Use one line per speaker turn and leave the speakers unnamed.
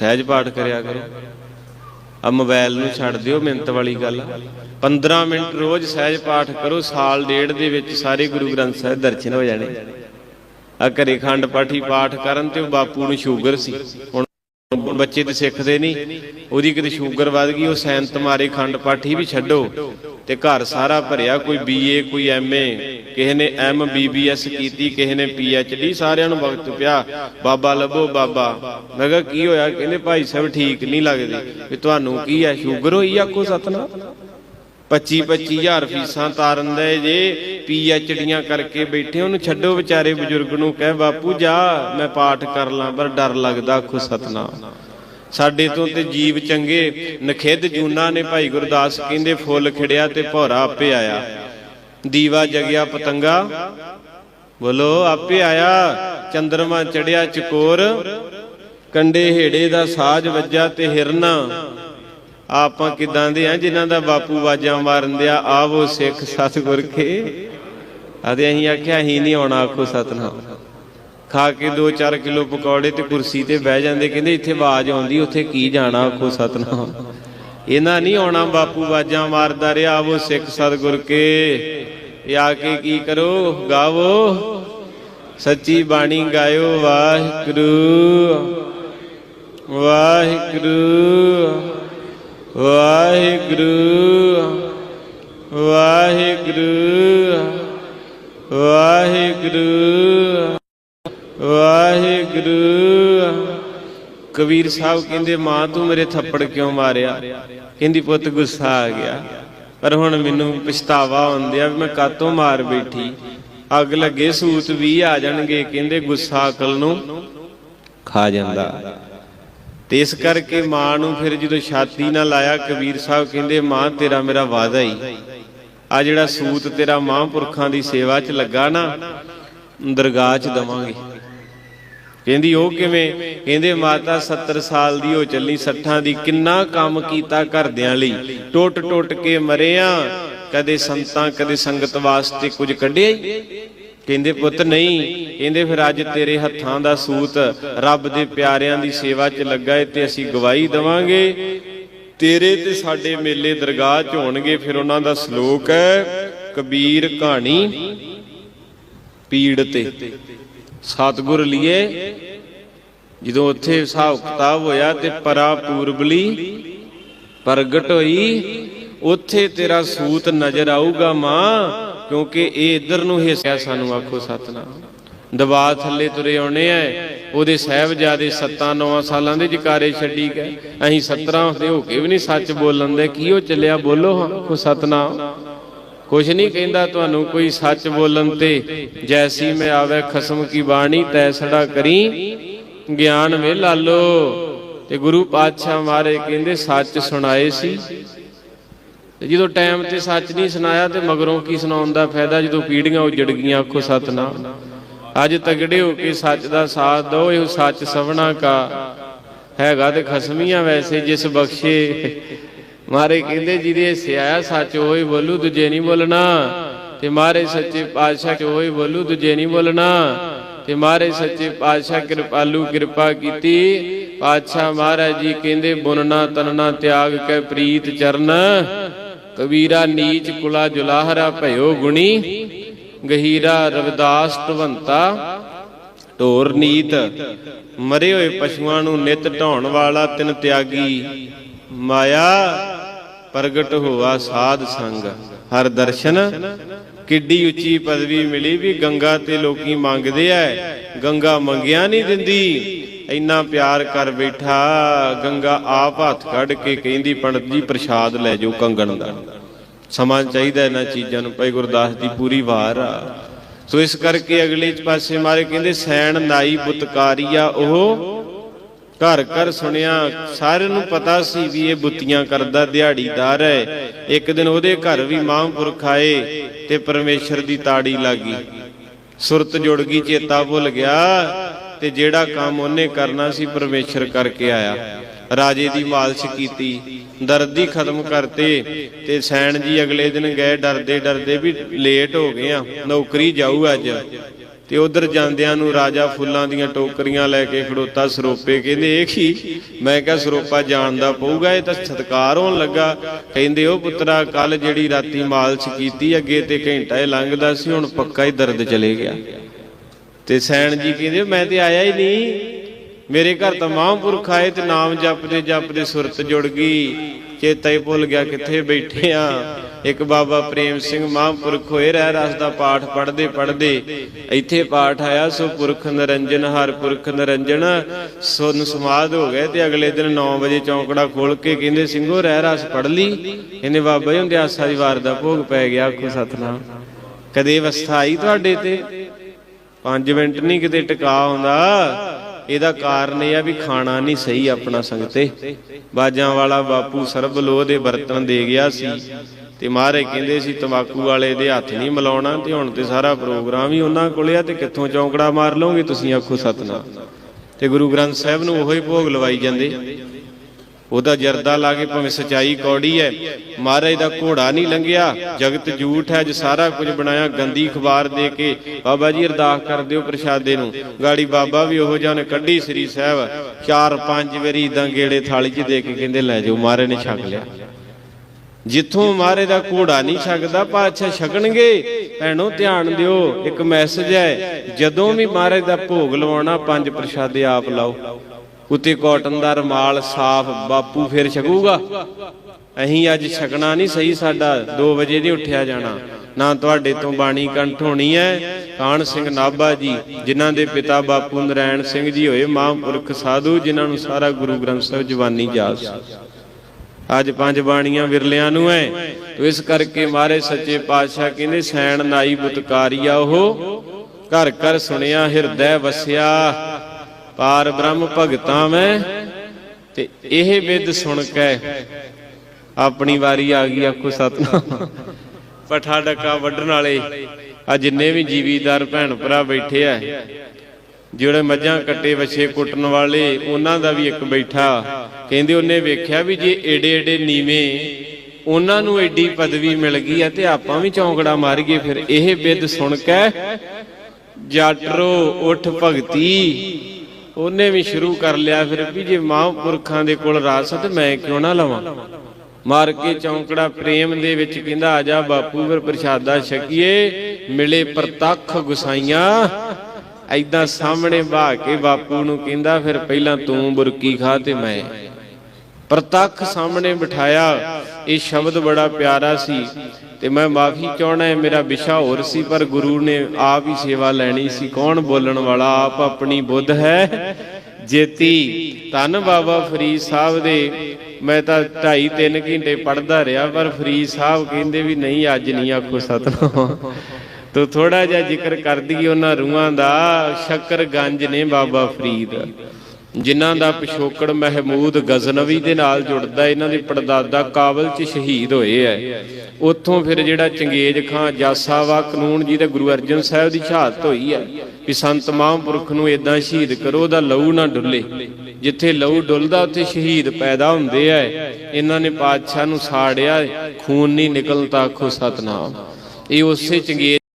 ਸਹਿਜ ਪਾਠ ਕਰਿਆ ਕਰੋ। ਆ ਮੋਬਾਈਲ ਨੂੰ ਛੱਡ ਦਿਓ, ਮਿੰਤ ਵਾਲੀ ਗੱਲ। 15 ਮਿੰਟ ਰੋਜ਼ ਸਹਿਜ ਪਾਠ ਕਰੋ, ਸਾਲ ਡੇਢ ਦੇ ਵਿੱਚ ਸਾਰੇ ਗੁਰੂ ਗ੍ਰੰਥ ਸਾਹਿਬ ਦਰਸ਼ਨ ਹੋ ਜਾਣੇ। ਆ ਘਰੇ ਖੰਡ ਪਾਠੀ ਪਾਠ ਕਰਨ ਤੇ ਉਹ ਬਾਪੂ ਨੂੰ ਸ਼ੂਗਰ ਸੀ। ਹੁਣ ਬੱਚੇ ਤੇ ਸਿੱਖਦੇ ਨਹੀਂ, ਉਹਦੀ ਕਿਤੇ ਸ਼ੂਗਰ ਵੱਧ ਗਈ, ਉਹ ਸੈਂਤ ਮਾਰੇ ਖੰਡ ਪਾਠੀ ਵੀ ਛੱਡੋ। ਤੇ ਘਰ ਸਾਰਾ ਭਰਿਆ, ਕੋਈ ਬੀਏ ਕੋਈ ਐਮਏ ਕਿਸੇ ਨੇ ਐਮ ਬੀਬੀਐਸ ਕੀਤੀ, ਕਿਸੇ ਨੇ ਪੀਐਚਡੀ ਸਾਰਿਆਂ ਨੂੰ ਵਕਤ ਪਿਆ। ਬਾਬਾ ਲੱਭੋ ਬਾਬਾ। ਮੈਂ ਕਿਹਾ, ਕੀ ਹੋਇਆ? ਕਹਿੰਦੇ, ਭਾਈ ਸਾਹਿਬ, ਠੀਕ ਨਹੀਂ ਲੱਗਦੇ। ਵੀ ਤੁਹਾਨੂੰ ਕੀ ਹੈ ਸ਼ੂਗਰ ਹੋਈ ਆਖੋ ਸਤਨਾਮ? 25 25000 ਫੀਸਾਂ ਤਾਰਨ ਦੇ ਜੇ ਪੀਐਚਡੀਆਂ ਕਰਕੇ ਬੈਠੇ, ਉਹਨੂੰ ਛੱਡੋ ਵਿਚਾਰੇ ਬਜ਼ੁਰਗ ਨੂੰ। ਕਹਿ, ਬਾਪੂ, ਜਾ, ਮੈਂ ਪਾਠ ਕਰ ਲਾਂ, ਪਰ ਡਰ ਲੱਗਦਾ ਆਖੋ ਸਤਨਾ ਸਾਡੇ ਤੋਂ ਤੇ ਜੀਵ ਚੰਗੇ, ਨਖਿੱਧ ਜੂਨਾ ਨੇ ਭਾਈ ਗੁਰਦਾਸ ਕਹਿੰਦੇ ਫੁੱਲ ਖਿੜਿਆ ਤੇ ਭੌਰਾ ਆਪੇ ਆਇਆ। ਦੀਵਾ ਜਗਿਆ ਪਤੰਗਾ। ਬੋਲੋ, ਆਪੇ ਆਇਆ, ਚੰਦਰਮਾ ਚੜਿਆ ਚਕੋਰ। ਕੰਡੇ ਹੇੜੇ ਦਾ ਸਾਜ ਵੱਜਾ ਤੇ ਹਿਰਨਾ। ਆਪਾਂ ਕਿਦਾਂ ਦੇ ਆ ਜਿਨ੍ਹਾਂ ਦਾ ਬਾਪੂ ਵਾਜਾਂ ਮਾਰਨ ਦਿਆ, ਆਵੋ ਸਿੱਖ ਸਤਿਗੁਰ ਕੇ। ਆਦੇ ਅਸੀਂ ਆਖਿਆ, ਅਸੀਂ ਨਹੀਂ ਆਉਣਾ ਆਖੋ ਸਤਨਾਮ। ਖਾ ਕੇ 2-4 ਕਿਲੋ ਪਕੌੜੇ ਤੇ ਕੁਰਸੀ ਤੇ ਬਹਿ ਜਾਂਦੇ, ਕਹਿੰਦੇ ਇੱਥੇ ਆਵਾਜ਼ ਆਉਂਦੀ, ਉੱਥੇ ਕੀ ਜਾਣਾ ਆਖੋ ਸਤਨਾਮ। ਇਹਨਾਂ ਨਹੀਂ ਆਉਣਾ, ਬਾਪੂ ਵਾਜਾਂ ਮਾਰਦਾ ਰਿਹਾ, ਆਵੋ ਸਿੱਖ ਸਤਿਗੁਰ ਕੇ। ਇਹ ਆ ਕੇ ਕੀ ਕਰੋ? ਗਾਵੋ। ਸੱਚੀ ਬਾਣੀ ਗਾਇਓ, ਵਾਹਿਗੁਰੂ। ਵਾਹਿਗੁਰੂ। ਵਾਹਿਗੁਰੂ। ਵਾਹਿਗੁਰੂ। ਵਾਹਿਗੁਰੂ। ਕਬੀਰ ਸਾਹਿਬ ਕਹਿੰਦੇ, ਮਾਂ, ਤੂੰ ਮੇਰੇ ਥੱਪੜ ਕਿਉਂ ਮਾਰਿਆ? ਕਹਿੰਦੀ, ਪੁੱਤ, ਗੁੱਸਾ ਆ ਗਿਆ। ਪਰ ਹੁਣ ਮੈਨੂੰ ਪਛਤਾਵਾ ਹੁੰਦਿਆ ਵੀ ਮੈਂ ਕਾਤੋਂ ਮਾਰ ਬੈਠੀ। ਅੱਗ ਲੱਗੇ, ਸੂਤ ਵੀ ਆ ਜਾਣਗੇ। ਕਹਿੰਦੇ, ਗੁੱਸਾ ਅਕਲ ਨੂੰ ਖਾ ਜਾਂਦਾ। ਤੇ ਇਸ ਕਰਕੇ ਮਾਂ ਨੂੰ ਫਿਰ ਜਦੋਂ ਛਾਤੀ ਨਾਲ ਲਾਇਆ, ਕਬੀਰ ਸਾਹਿਬ ਕਹਿੰਦੇ, ਮਾਂ, ਤੇਰਾ ਮੇਰਾ ਵਾਦਾ ਹੀ ਆ ਜਿਹੜਾ ਸੂਤ ਤੇਰਾ ਮਹਾਂਪੁਰਖਾਂ ਦੀ ਸੇਵਾ 'ਚ ਲੱਗਾ ਨਾ, ਦਰਗਾਹ 'ਚ ਦਵਾਂਗੇ। ਕਹਿੰਦੀ ਉਹ ਕਿਵੇਂ? ਕਹਿੰਦੇ ਮਾਤਾ 70 ਸਾਲ ਦੀ ਹੋ ਚੱਲੀ 60 ਦੀ ਕਿੰਨਾ ਕੰਮ ਕੀਤਾ ਘਰਦਿਆਂ ਲਈ? ਟੁੱਟ ਟੁੱਟ ਕੇ ਮਰਿਆ। ਕਦੇ ਸੰਤਾਂ, ਕਦੇ ਸੰਗਤ ਵਾਸਤੇ ਕੁਝ ਕੱਢਿਆ ਹੀ? ਕਹਿੰਦੇ ਪੁੱਤ ਨਹੀਂ। ਕਹਿੰਦੇ ਫਿਰ ਅੱਜ ਤੇਰੇ ਹੱਥਾਂ ਦਾ ਸੂਤ ਰੱਬ ਦੇ ਪਿਆਰਿਆਂ ਦੀ ਸੇਵਾ 'ਚ ਲੱਗਾ ਏ ਤੇ ਅਸੀਂ ਗਵਾਹੀ ਦਵਾਂਗੇ। ਤੇਰੇ ਤੇ ਸਾਡੇ ਮੇਲੇ ਦਰਗਾਹ 'ਚ ਹੋਣਗੇ, ਫਿਰ ਉਹਨਾਂ ਦਾ ਸ਼ਲੋਕ ਹੈ, ਕਬੀਰ ਕਹਾਣੀ ਪੀੜ ਤੇ ਸਤਗੁਰ ਲਿਏ। ਜਦੋਂ ਉੱਥੇ ਹਿਸਾਬ ਕਿਤਾਬ ਹੋਇਆ ਤੇ ਪਰਾ ਪੂਰਬਲੀ ਪ੍ਰਗਟ ਹੋਈ, ਉੱਥੇ ਤੇਰਾ ਸੂਤ ਨਜ਼ਰ ਆਊਗਾ ਮਾਂ, ਕਿਉਂਕਿ ਇਹ ਇਧਰ ਨੂੰ ਹਿੱਸਿਆ ਸਾਨੂੰ ਆਖੋ ਸਤਨਾਮ। ਦਬਾ ਥੱਲੇ ਤੁਰੇ ਆਉਣੇ ਐ, ਉਹਦੇ ਸਹਿਬਜ਼ਾਦੇ 7-9 ਸਾਲਾਂ ਦੇ ਜਕਾਰੇ ਛੱਡੀ ਗਏ। ਅਸੀਂ 17 ਦੇ ਹੋ ਕੇ ਵੀ ਨਹੀਂ ਸੱਚ ਬੋਲਣ ਦੇ, ਕੀ ਉਹ ਚੱਲਿਆ? ਬੋਲੋ ਹਾਂ, ਆਖੋ ਸਤਨਾਮ। ਕੁਛ ਨਹੀਂ ਕਹਿੰਦਾ ਤੁਹਾਨੂੰ ਕੋਈ ਸੱਚ ਬੋਲਣ ਤੇ, ਜੈਸੀ ਮੈਂ ਆਵੇ ਖਸਮ ਕੀ ਬਾਣੀ ਤੈਸੜਾ ਕਰੀ ਗਿਆਨ ਵੇ ਲਾਲੋ। ਤੇ ਗੁਰੂ ਪਾਤਸ਼ਾਹ ਮਾਰੇ ਕਹਿੰਦੇ ਸੱਚ ਸੁਣਾਏ ਸੀ। ਤੇ ਜਦੋਂ ਟਾਈਮ ਤੇ ਸੱਚ ਨਹੀਂ ਸੁਣਾਇਆ ਤੇ ਮਗਰੋਂ ਕੀ ਸੁਣਾਉਣ ਦਾ ਫਾਇਦਾ? ਜਦੋਂ ਪੀੜੀਆਂ ਉਜੜ ਗਈਆਂ, ਆਖੋ ਸਤਨਾਮ। ਅੱਜ ਤਗੜੇ ਹੋ ਕੇ ਸੱਚ ਦਾ ਸਾਥ ਦਿਓ, ਇਹ ਸੱਚ ਸਵਣਾ ਕਾ ਹੈਗਾ ਤੇ ਖਸਮੀਆਂ ਵੈਸੇ ਜਿਸ ਬਖਸ਼ੇ ਮਾਰੇ ਕਹਿੰਦੇ ਜਿਹਦੇ ਸਿਆ ਸੱਚ ਹੋਏ ਬੋਲੂ ਦੂਜੇ ਨਹੀਂ ਬੋਲਣਾ। ਤੇ ਮਾਰੇ ਸੱਚੇ ਪਾਤਸ਼ਾਹ ਚ ਹੋਈ ਬੋਲੂ ਦੂਜੇ ਨਹੀਂ ਬੋਲਣਾ। ਤੇ ਮਾਰੇ ਸੱਚੇ ਪਾਤਸ਼ਾਹ ਕਿਰਪਾਲੂ ਕਿਰਪਾ ਕੀਤੀ। ਪਾਤਸ਼ਾਹ ਮਹਾਰਾਜ ਜੀ ਕਹਿੰਦੇ ਬੁਨਣਾ ਤਨਣਾ, ਤਿਆਗ ਕੇ ਪ੍ਰੀਤ ਚਰਨ। ਕਬੀਰਾ ਨੀਚ ਕੁਲਾ ਜੁਲਾਹਰਾ ਭਇਓ ਗੁਣੀ। ਗਹੀਰਾ ਰਵਿਦਾਸ ਤਵੰਤਾ ਢੋਰ ਨੀਤ। ਮਰੇ ਹੋਏ ਪਸ਼ੂਆਂ ਨੂੰ ਨਿਤ ਢਾਉਣ ਵਾਲਾ ਤਿਨ ਤਿਆਗੀ। ਮਾਇਆ ਪ੍ਰਗਟ ਹੋਆ ਸਾਧ ਸੰਗ। ਹਰ ਦਰਸ਼ਨ, ਕਿੱਡੀ ਉੱਚੀ ਪਦਵੀ ਮਿਲੀ ਵੀ ਗੰਗਾ ਤੇ ਲੋਕੀ ਮੰਗਦੇ ਐ। ਗੰਗਾ ਮੰਗਿਆ ਨਹੀਂ ਦਿੰਦੀ। ਇੰਨਾ ਪਿਆਰ ਕਰ ਬੈਠਾ, ਗੰਗਾ ਆਪ ਹੱਥ ਕੱਢ ਕੇ ਕਹਿੰਦੀ ਪੰਡਤ ਜੀ, ਪ੍ਰਸ਼ਾਦ ਲੈ ਜਾਓ ਕੰਗਣ ਦਾ। ਸਮਾਂ ਚਾਹੀਦਾ ਇਹਨਾਂ ਚੀਜ਼ਾਂ ਨੂੰ। ਭਾਈ ਗੁਰਦਾਸ ਦੀ ਪੂਰੀ ਵਾਰ ਆ। ਸੋ ਇਸ ਕਰਕੇ ਅਗਲੇ ਪਾਸੇ ਮਾਰੇ ਕਹਿੰਦੇ, ਸੈਣ ਨਾਈ ਬੁਤਕਾਰੀਆ ਉਹ ਘਰ ਘਰ ਸੁਣਿਆ, ਸਾਰਿਆਂ ਨੂੰ ਪਤਾ ਸੀ ਵੀ ਇਹ ਬੁੱਤੀਆਂ ਕਰਦਾ ਦਿਹਾੜੀਦਾਰ ਹੈ। ਇੱਕ ਦਿਨ ਉਹਦੇ ਘਰ ਵੀ ਮਹਾਂਪੁਰਖ ਆਏ ਤੇ ਪਰਮੇਸ਼ਰ ਦੀ ਤਾੜੀ ਲੱਗੀ। ਸੁਰਤ ਜੁੜ ਗਈ, ਚੇਤਾ ਭੁੱਲ ਗਿਆ ਤੇ ਜਿਹੜਾ ਕੰਮ ਉਹਨੇ ਕਰਨਾ ਸੀ ਪਰਮੇਸ਼ਰ ਕਰਕੇ ਆਇਆ। ਰਾਜੇ ਦੀ ਮਾਲਸ਼ ਕੀਤੀ, ਦਰਦ ਹੀ ਖਤਮ ਕਰਤੇ ਤੇ ਸੈਣ ਜੀ ਅਗਲੇ ਦਿਨ ਗਏ, ਡਰਦੇ ਡਰਦੇ ਵੀ ਲੇਟ ਹੋ ਗਏ ਆ, ਨੌਕਰੀ ਜਾਊ ਅੱਜ। ਤੇ ਉਧਰ ਜਾਂਦਿਆਂ ਨੂੰ ਰਾਜਾ ਫੁੱਲਾਂ ਦੀਆਂ ਟੋਕਰੀਆਂ ਲੈ ਕੇ ਖੜੋਤਾ ਸਰੋਪੇ, ਕਹਿੰਦੇ ਇਹ ਕੀ ਮੈਂ ਕਿਹਾ ਸਰੋਪਾ ਜਾਣਦਾ ਪਊਗਾ, ਇਹ ਤਾਂ ਸਤਕਾਰ ਹੋਣ ਲੱਗਾ। ਕਹਿੰਦੇ, ਉਹ ਪੁੱਤਰਾ ਕੱਲ ਜਿਹੜੀ ਰਾਤੀ ਮਾਲਸ਼ ਕੀਤੀ, ਅੱਗੇ ਤੇ ਘੰਟਾ ਹੀ ਲੰਘਦਾ ਸੀ, ਹੁਣ ਪੱਕਾ ਹੀ ਦਰਦ ਚਲੇ ਗਿਆ। ਤੇ ਸੈਣ ਜੀ ਕਹਿੰਦੇ, ਮੈਂ ਤੇ ਆਇਆ ਹੀ ਨਹੀਂ। ਮੇਰੇ ਘਰ ਤਾਂ ਮਹਾਂਪੁਰਖ ਆਏ ਤੇ ਨਾਮ ਜਪਦੇ ਜਪਦੇ ਸੁਰਤ ਜੁੜ ਗਈ। ਚੇਤਾ ਹੀ ਭੁੱਲ ਗਿਆ ਕਿੱਥੇ ਬੈਠੇ ਆ। ਇੱਕ ਬਾਬਾ ਪ੍ਰੇਮ ਸਿੰਘ ਮਹਾਂਪੁਰਖ ਹੋਏ ਰਹਿ ਰਸ ਦਾ ਪਾਠ ਪੜ੍ਹਦੇ ਪੜ੍ਹਦੇ ਇੱਥੇ ਪਾਠ ਆਇਆ, ਸੋ ਪੁਰਖ ਨਿਰੰਜਨ, ਹਰ ਪੁਰਖ ਨਿਰੰਜਨ, ਸੁਨ ਸਮਾਦ ਹੋ ਗਏ ਤੇ ਅਗਲੇ ਦਿਨ 9 ਵਜੇ ਚੌਂਕੜਾ ਖੋਲ ਕੇ ਕਹਿੰਦੇ, ਸਿੰਘੋ, ਰਹਿ ਰਸ ਪੜ੍ਹ ਲਈ। ਇਹਨੇ ਬਾਬਾ ਜੀ ਹੁੰਦੇ ਆਸਾ ਦੀ ਵਾਰ ਦਾ ਭੋਗ ਪੈ ਗਿਆ। ਆਖੋ, ਸਤਨਾਮ, ਕਦੇ ਅਵਸਥਾ ਆਈ ਤੁਹਾਡੇ ਤੇ? 5 ਮਿੰਟ ਨਹੀਂ ਕਿਤੇ ਟਿਕਾ ਹੁੰਦਾ ਇਹਦਾ ਕਾਰਨ ਇਹ ਆ ਵੀ ਖਾਣਾ ਨਹੀਂ ਸਹੀ ਆਪਣਾ ਸੰਗਤੇ। ਬਾਜਾਂ ਵਾਲਾ ਬਾਪੂ ਸਰਬ ਲੋਹ ਦੇ ਬਰਤਨ ਦੇ ਗਿਆ ਸੀ ਤੇ ਮਹਾਰਾਜ ਕਹਿੰਦੇ ਸੀ ਤਮਾਕੂ ਵਾਲੇ ਦੇ ਹੱਥ ਨਹੀਂ ਮਿਲਾਉਣਾ ਤੇ ਹੁਣ ਤੇ ਸਾਰਾ ਪ੍ਰੋਗਰਾਮ ਹੀ ਉਹਨਾਂ ਕੋਲੇ ਆ ਤੇ ਕਿੱਥੋਂ ਚੌਂਕੜਾ ਮਾਰ ਲਓਗੇ ਤੁਸੀਂ ਆਖੋ ਸਤਨਾਮ। ਤੇ ਗੁਰੂ ਗ੍ਰੰਥ ਸਾਹਿਬ ਨੂੰ ਉਹੀ ਭੋਗ ਲਵਾਈ ਜਾਂਦੇ। ਉਹਦਾ ਜਰਦਾ ਲਾ ਕੇ ਭਾਵੇਂ ਸਚਾਈ ਕੌੜੀ ਹੈ ਮਹਾਰਾਜ ਦਾ ਘੋੜਾ ਨਹੀਂ ਲੰਘਿਆ, ਜਗਤ ਝੂਠ ਹੈ ਜ ਸਾਰਾ ਕੁਝ ਬਣਾਇਆ ਗੰਦੀ ਖਬਰ ਦੇ ਕੇ। ਬਾਬਾ ਜੀ ਅਰਦਾਸ ਕਰ ਦਿਓ ਪ੍ਰਸ਼ਾਦੇ ਨੂੰ। ਗਾੜੀ ਬਾਬਾ ਵੀ ਉਹੋ ਜਿਹਾ ਕੱਢੀ ਸ੍ਰੀ ਸਾਹਿਬ। ਚਾਰ ਪੰਜ ਵਾਰੀ ਇਦਾਂ ਗੇੜੇ ਥਾਲੀ 'ਚ ਦੇ ਕੇ ਕਹਿੰਦੇ, ਲੈ ਜਾਓ, ਮਹਾਰਾਜ ਨੇ ਛਕ ਲਿਆ। ਜਿੱਥੋਂ ਮਹਾਰਾਜ ਦਾ ਘੋੜਾ ਨਹੀਂ ਛਕਦਾ, ਪਾਤਸ਼ਾਹ ਛਕਣਗੇ। ਭੈਣੋ, ਧਿਆਨ ਦਿਓ, ਇੱਕ ਮੈਸੇਜ ਹੈ ਜਦੋਂ ਵੀ ਮਹਾਰਾਜ ਦਾ ਭੋਗ ਲਵਾਉਣਾ, ਪੰਜ ਪ੍ਰਸ਼ਾਦੇ ਆਪ ਲਾਓ। ਉਤੇ ਕਾਟਨ ਦਾ ਰਮਾਲ ਸਾਫ਼ ਬਾਪੂ ਫਿਰ ਛਕੂਗਾ। ਅਹੀਂ ਅੱਜ ਛਕਣਾ ਨਹੀਂ, ਸਹੀ ਸਾਡਾ 2 ਵਜੇ ਨਹੀਂ ਉੱਠਿਆ ਜਾਣਾ। ਨਾ ਤੁਹਾਡੇ ਤੋਂ ਬਾਣੀ ਕੰਠ ਹੋਣੀ ਹੈ ਕਾਨ ਸਿੰਘ ਨਾਭਾ ਜੀ, ਜਿਨ੍ਹਾਂ ਦੇ ਪਿਤਾ ਬਾਪੂ ਨਰੈਣ ਸਿੰਘ ਜੀ ਹੋਏ ਮਹਾਂਪੁਰਖ ਸਾਧੂ, ਜਿਨ੍ਹਾਂ ਨੂੰ ਸਾਰਾ ਗੁਰੂ ਗ੍ਰੰਥ ਸਾਹਿਬ ਜਵਾਨੀ ਯਾਦ ਸੀ। ਅੱਜ ਪੰਜ ਬਾਣੀਆਂ ਵਿਰਲਿਆਂ ਨੂੰ ਐ। ਤੋ ਇਸ ਕਰਕੇ ਮਾਰੇ ਸੱਚੇ ਪਾਤਸ਼ਾਹ ਕਹਿੰਦੇ, ਸੈਣ ਨਾਈ ਬੁਤਕਾਰੀਆ ਉਹ। ਘਰ ਘਰ ਸੁਣਿਆ, ਹਿਰਦੈ ਵਸਿਆ। ਪਾਰ ਬ੍ਰਹਮ ਭਗਤਾਂ ਮੈਂ, ਤੇ ਇਹ ਵਿਦ ਸੁਣ ਕੇ ਆਪਣੀ ਵਾਰੀ ਆ ਗਈ ਆਖੋ ਸਤਨਾਮ। ਪਠਾ ਡੱਕਾ ਵੱਢਣ ਵਾਲੇ ਆ ਜਿੰਨੇ ਵੀ ਜੀਵੀਦਾਰ ਭੈਣ ਭਰਾ ਬੈਠੇ ਆ, ਜਿਹੜੇ ਮੱਝਾਂ ਕੱਟੇ ਵਛੇ ਕੁੱਟਣ ਵਾਲੇ, ਉਹਨਾਂ ਦਾ ਵੀ ਇੱਕ ਬੈਠਾ। ਕਹਿੰਦੇ ਉਹਨੇ ਵੇਖਿਆ ਵੀ ਜੇ ਏਡੇ ਏਡੇ ਨੀਵੇਂ, ਉਹਨਾਂ ਨੂੰ ਐਡੀ ਪਦਵੀ ਮਿਲ ਗਈ ਹੈ ਤੇ ਆਪਾਂ ਵੀ ਚੌਂਕੜਾ ਮਾਰੀਏ ਫਿਰ। ਇਹ ਬਿੱਦ ਸੁਣ ਕੇ ਜੱਟਰੋ ਉਠ ਭਗਤੀ। ਉਹਨੇ ਵੀ ਸ਼ੁਰੂ ਕਰ ਲਿਆ ਫਿਰ ਵੀ ਜੇ ਮਹਾਂਪੁਰਖਾਂ ਦੇ ਕੋਲ ਰਾਸ ਮੈਂ ਕਿਉਂ ਨਾ ਲਵਾਂ? ਮਾਰ ਕੇ ਚੌਂਕੜਾ ਪ੍ਰੇਮ ਦੇ ਵਿੱਚ ਕਹਿੰਦਾ, ਆ ਜਾ ਬਾਪੂ, ਫਿਰ ਪ੍ਰਸ਼ਾਦਾ ਛਕੀਏ, ਮਿਲੇ ਪ੍ਰਤੱਖ ਗੁਸਾਈਆਂ। ਐਦਾਂ ਸਾਹਮਣੇ ਬਹਾ ਕੇ ਬਾਪੂ ਨੂੰ ਕਹਿੰਦਾ, ਫਿਰ ਪਹਿਲਾਂ ਤੂੰ ਬੁਰਕੀ ਖਾ ਤੇ ਮੈਂ। ਪ੍ਰਤੱਖ ਸਾਹਮਣੇ ਬਿਠਾਇਆ ਇਹ ਸ਼ਬਦ ਬੜਾ ਪਿਆਰਾ ਸੀ ਤੇ ਮੈਂ ਮਾਫੀ ਚਾਹਣਾ ਹੈ, ਮੇਰਾ ਵਿਸ਼ਾ ਹੋਰ ਸੀ, ਪਰ ਗੁਰੂ ਨੇ ਆਪ ਹੀ ਸੇਵਾ ਲੈਣੀ ਸੀ। ਕੌਣ ਬੋਲਣ ਵਾਲਾ? ਆਪ ਆਪਣੀ ਬੁੱਧ ਹੈ। ਜੇਤੀ, ਧੰਨ ਬਾਬਾ ਫਰੀਦ ਸਾਹਿਬ ਦੇ। ਮੈਂ ਤਾਂ 2.5 3 ਘੰਟੇ ਪੜਦਾ ਰਿਹਾ, ਪਰ ਫਰੀਦ ਸਾਹਿਬ ਕਹਿੰਦੇ ਵੀ ਨਹੀਂ, ਅੱਜ ਨਹੀਂ ਆਖੋ ਸਤਨਾਮ। ਤੋ ਥੋੜਾ ਜਿਹਾ ਜ਼ਿਕਰ ਕਰ ਦਈਏ ਉਹਨਾਂ ਰੂਹਾਂ ਦਾ। ਸ਼ੱਕਰ ਗੰਜ ਨੇ ਬਾਬਾ ਫਰੀਦ। ਜਿਨ੍ਹਾਂ ਦਾ ਪਿਛੋਕੜ ਮਹਿਮੂਦ ਗਜ਼ਨਵੀ ਦੇ ਨਾਲ ਜੁੜਦਾ, ਇਹਨਾਂ ਦੇ ਪੜਦਾਦਾ ਕਾਬਲ 'ਚ ਸ਼ਹੀਦ ਹੋਏ ਐ ਉੱਥੋਂ ਫਿਰ ਜਿਹੜਾ ਚੰਗੇਜ ਖਾਂ ਜਾਸਾਵਾ ਕਾਨੂੰਨ ਜੀ ਤੇ ਗੁਰੂ ਅਰਜਨ ਸਾਹਿਬ ਦੀ ਸ਼ਹਾਦਤ ਹੋਈ ਐ ਵੀ ਸੰਤ ਮਹਾਂਪੁਰਖ ਨੂੰ ਇਦਾਂ ਸ਼ਹੀਦ ਕਰੋ, ਉਹਦਾ ਲਹੂ ਨਾ ਡੁੱਲੇ। ਜਿੱਥੇ ਲਹੂ ਡੁੱਲਦਾ, ਉੱਥੇ ਸ਼ਹੀਦ ਪੈਦਾ ਹੁੰਦੇ ਐ ਇਹਨਾਂ ਨੇ ਪਾਤਸ਼ਾਹ ਨੂੰ ਸਾੜਿਆ, ਖੂਨ ਨਹੀਂ ਨਿਕਲਦਾ, ਆਖੋ ਸਤਨਾਮ। ਇਹ ਉਸੇ ਚੰਗੇਜ